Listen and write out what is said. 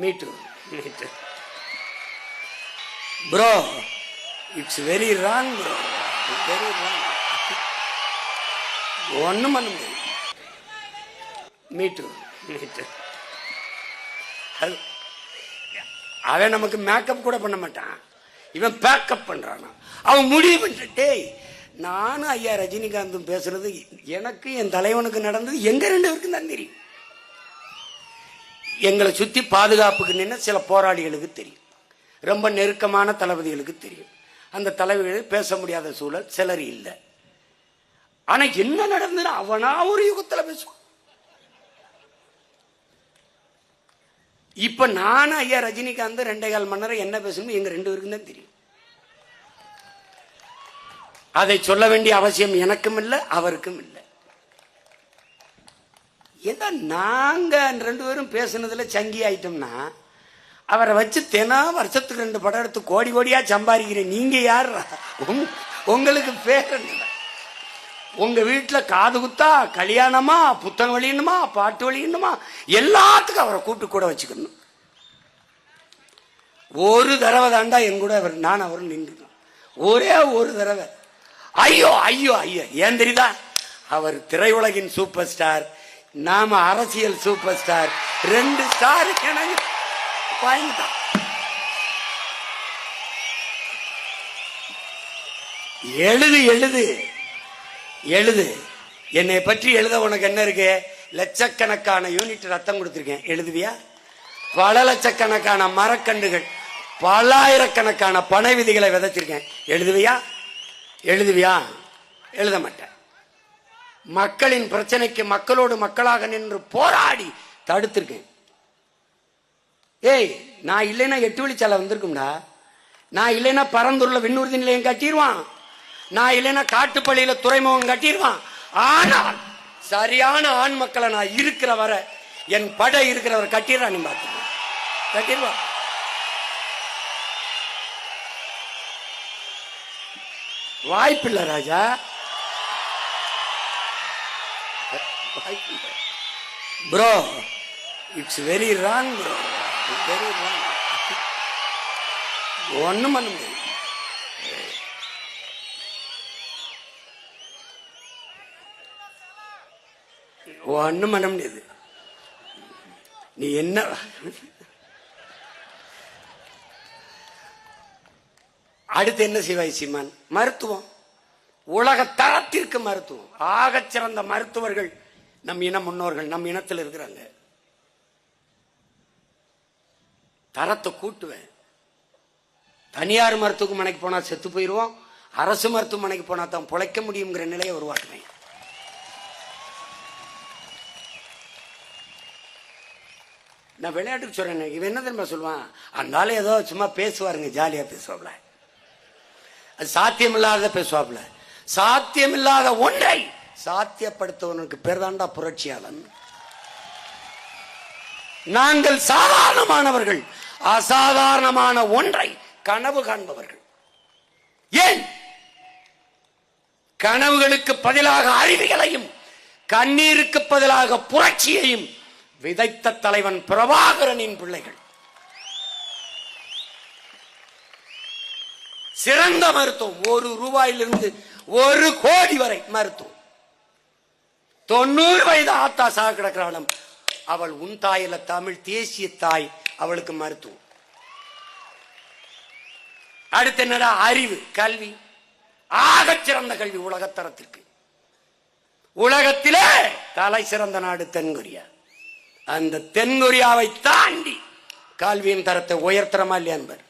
Me too. Me too. Bro, very wrong wrong, bro. ஒன்றும் பண்ண முடியாது. மீட்டு மீட்டு அது அவன் நமக்கு மேக்கப் கூட பண்ண மாட்டான். இவன் பேக்கப் பண்ணுறான் அவன் முடிவு பண்ணிட்டு டேய் நானும் ஐயா ரஜினிகாந்தும் பேசுறது எனக்கு என் தலைவனுக்கு நடந்தது எங்க ரெண்டு பேருக்கும் தான் தெரியும். எங்களை சுற்றி பாதுகாப்புக்கு நின்று சில போராளிகளுக்கு தெரியும். ரொம்ப நெருக்கமான தளபதிகளுக்கு தெரியும். அந்த தலைவர்கள் பேச முடியாத சூழல் சிலர் இல்லை. ஆனா என்ன நடந்ததுன்னு அவனா ஒரு யுகத்தில் பேசுவான். இப்ப நானும் ஐயா ரஜினிகாந்த் ரெண்டே கால் மணி நேரம் என்ன பேசணும் எங்க ரெண்டு பேருக்கும் தான் தெரியும். அதை சொல்ல வேண்டிய அவசியம் எனக்கும் இல்லை அவருக்கும் இல்லை. என்ன நாங்கள் ரெண்டு பேரும் பேசுனதில் சங்கி ஆயிட்டோம்னா அவரை வச்சு தினம் வருஷத்துக்கு ரெண்டு படம் எடுத்து கோடி கோடியாக சம்பாதிக்கிறேன் நீங்கள் யார் உங்களுக்கு பேர் உங்கள் வீட்டில் காது குத்தா கல்யாணமா புத்தகம் வெளியணுமா பாட்டு வெளியணுமா எல்லாத்துக்கும் அவரை கூட்டு கூட வச்சுக்கணும். ஒரு தடவை தாண்டா என் கூட அவர் நான் அவரும் நின்று ஒரே ஒரு தடவை. ஐயோ ஐயோ ஐயோ ஏன் தெரியுதா? அவர் திரையுலகின் சூப்பர் ஸ்டார் நாம அரசியல் சூப்பர் ஸ்டார். ரெண்டு ஸ்டார் எனக்கு வாங்கிட்டான் எழுது எழுது எழுது. என்னை பற்றி எழுத உனக்கு என்ன இருக்கு? லட்சக்கணக்கான யூனிட் ரத்தம் கொடுத்துருக்கேன். எழுதுவியா? பல லட்சக்கணக்கான மரக்கண்டுகள் பல்லாயிரக்கணக்கான பனை விதிகளை விதைச்சிருக்கேன். எழுதுவியா? எழுதுவியா? எழுத மாட்டேன். மக்களின் பிரச்சனைக்கு மக்களோடு மக்களாக நின்று போராடி தடுத்திருக்கேன். ஏய் நான் இல்லைன்னா எட்டு வழிச்சாலை வந்திருக்கும்டா. நான் இல்லைன்னா பரந்தூர்ல விண்ணூர்தி நிலையம் கட்டிடுவான் நான் இல்லைன்னா காட்டுப்பள்ளியில துறைமுகம் கட்டிடுவான் ஆனால் சரியான ஆண் மக்களை நான் இருக்கிற வர என் படை இருக்கிறவர் கட்டிடுறான் நீ பார்த்து. கட்டிடுவான் வாய்ப்பில்லை ராஜா. Bro it's very wrong bro very wrong ஒன்றும் பண்ண முடியாது. ஒன்றும் பண்ண முடியாது. நீ என்ன? அடுத்து என்ன செய்வாய் சீமான்? மருத்துவம். உலக தரத்திற்கு மருத்துவம். ஆகச் சிறந்த மருத்துவர்கள் நம் இன முன்னோர்கள் நம் இனத்தில் இருக்கிறாங்க. தரத்தை கூட்டுவேன். தனியார் மருத்துவமனைக்கு போனா செத்து போயிடுவோம் அரசு மருத்துவமனைக்கு போனா தான் பிழைக்க முடியுங்கிற நிலையை உருவாக்குவேன். நான் விளையாட்டுக்கு சொல்றேன் இவன் என்ன தெரியுமா சொல்லுவான்? அதனால ஏதோ சும்மா பேசுவாருங்க ஜாலியா பேசுவாப்ல அது சாத்தியமில்லாத பேசுவாப்ல சாத்தியமில்லாத ஒன்றை சாத்தியப்படுத்துவனுக்கு பேர் தாண்டா புரட்சியாளன். நாங்கள் சாதாரணமானவர்கள் அசாதாரணமான ஒன்றை கனவு காண்பவர்கள். ஏன்? கனவுகளுக்கு பதிலாக அறிவிகளையும் கண்ணீருக்கு பதிலாக புரட்சியையும் விதைத்த தலைவன் பிரபாகரனின் பிள்ளைகள். சிறந்த மருத்துவம் ஒரு ரூபாயிலிருந்து ஒரு கோடி வரை மருத்துவம். தொண்ணூறு வயது ஆத்தா சாக கிடக்கிறாளம் அவள் உன் தாயில தமிழ் தேசிய தாய் அவளுக்கு மருத்துவம். அடுத்து என்னடா அறிவு? கல்வி. ஆக சிறந்த கல்வி உலகத்தரத்திற்கு உலகத்திலே தலை சிறந்த நாடு தென்கொரியா. அந்த தென்கொரியாவை தாண்டி கல்வியின் தரத்தை உயர்த்தரமா இல்லையா என்பர்.